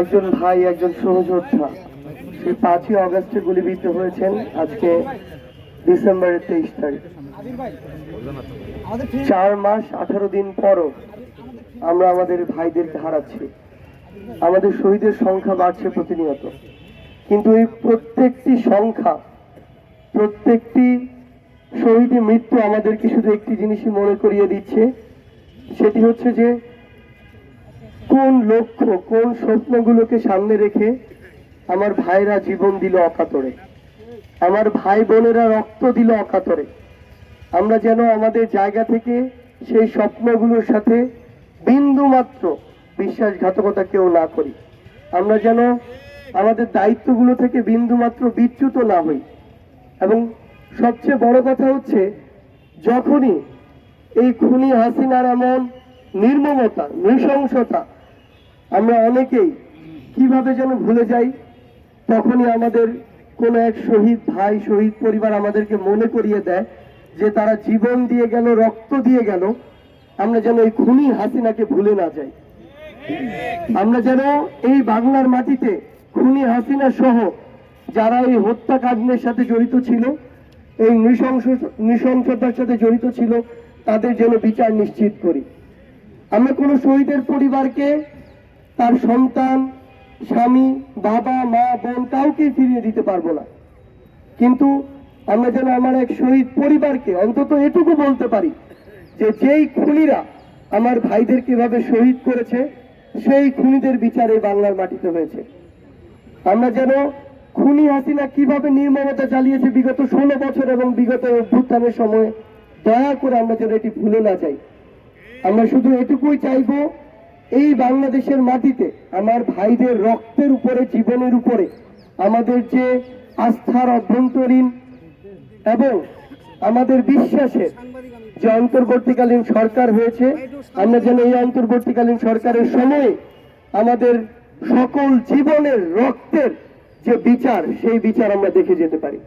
একজন ভাই, একজন সহযোদ্ধা। সেই পাঁচই অগস্টে গুলিবিদ্ধ হয়েছেন আজকে ডিসেম্বরের তেইশ তারিখ। চার মাস, আঠারো দিন পরও আমরা আমাদের ভাইদেরকে হারাচ্ছি। আমাদের শহীদের সংখ্যা বাড়ছে প্রতিনিয়ত। কিন্তু এই প্রত্যেকটি সংখ্যা, প্রত্যেকটি শহীদের মৃত্যু আমাদেরকে শুধু একটি জিনিসই মনে করিয়ে দিচ্ছে, সেটি হচ্ছে যে কোন লক্ষ্য, কোন স্বপ্নগুলোকে সামনে রেখে আমার ভাইরা জীবন দিল অকাতরে? আমার ভাই বোনেরা রক্ত দিল অকাতরে। আমরা যেন আমাদের জায়গা থেকে সেই স্বপ্নগুলোর সাথে বিন্দু মাত্র বিশ্বাসঘাতকতা কেউ না করি। আমরা যেন আমাদের দায়িত্বগুলো থেকে বিন্দু মাত্র বিচ্যুত না হই। এবং সবচেয়ে বড় কথা হচ্ছে, যখনই এই খুনি হাসিনার এমন নির্মমতা, নৃশংসতা আমরা অনেকেই কীভাবে যেন ভুলে যাই, তখনই আমাদের কোনো এক শহীদ ভাই, শহীদ পরিবার আমাদেরকে মনে করিয়ে দেয় যে তারা জীবন দিয়ে গেল, রক্ত দিয়ে গেল। আমরা যেন এই খুনি হাসিনাকে ভুলে না যাই। আমরা যেন এই বাংলার মাটিতে খুনি হাসিনা সহ যারা এই হত্যাকাণ্ডের সাথে জড়িত ছিল, এই নৃশংস, নৃশংসতার সাথে জড়িত ছিল, তাদের যেন বিচার নিশ্চিত করি। আমরা কোনো শহীদের পরিবারকে তার সন্তান, স্বামী, বাবা, মা, বোন কাউকে ফিরিয়ে দিতে পারব না। কিন্তু আমরা যেন আমার এক শহীদ পরিবারকে অন্তত এটুকু বলতে পারি যে যেই খুনিরা আমার ভাইদেরকে এভাবে শহীদ করেছে, সেই খুনিদের বিচার বাংলার মাটিতে হয়েছে। আমরা যেন খুনি হাসিনা কীভাবে নির্মমতা চালিয়েছে বিগত ষোলো বছর এবং বিগত অভ্যুত্থানের সময়, দয়া করে আমরা যেন এটি ভুলে না যাই। আমরা শুধু এটুকুই চাইব এই বাংলাদেশের মাটিতে আমার ভাইদের রক্তের উপরে, জীবনের উপরে আমাদের যে আস্থার অভ্যন্তরীণ এবং আমাদের বিশ্বাসের যে অন্তর্বর্তীকালীন সরকার হয়েছে, আমরা যেন এই অন্তর্বর্তীকালীন সরকারের সময়ে আমাদের সকল জীবনের রক্তের যে বিচার, সেই বিচার আমরা দেখে যেতে পারি।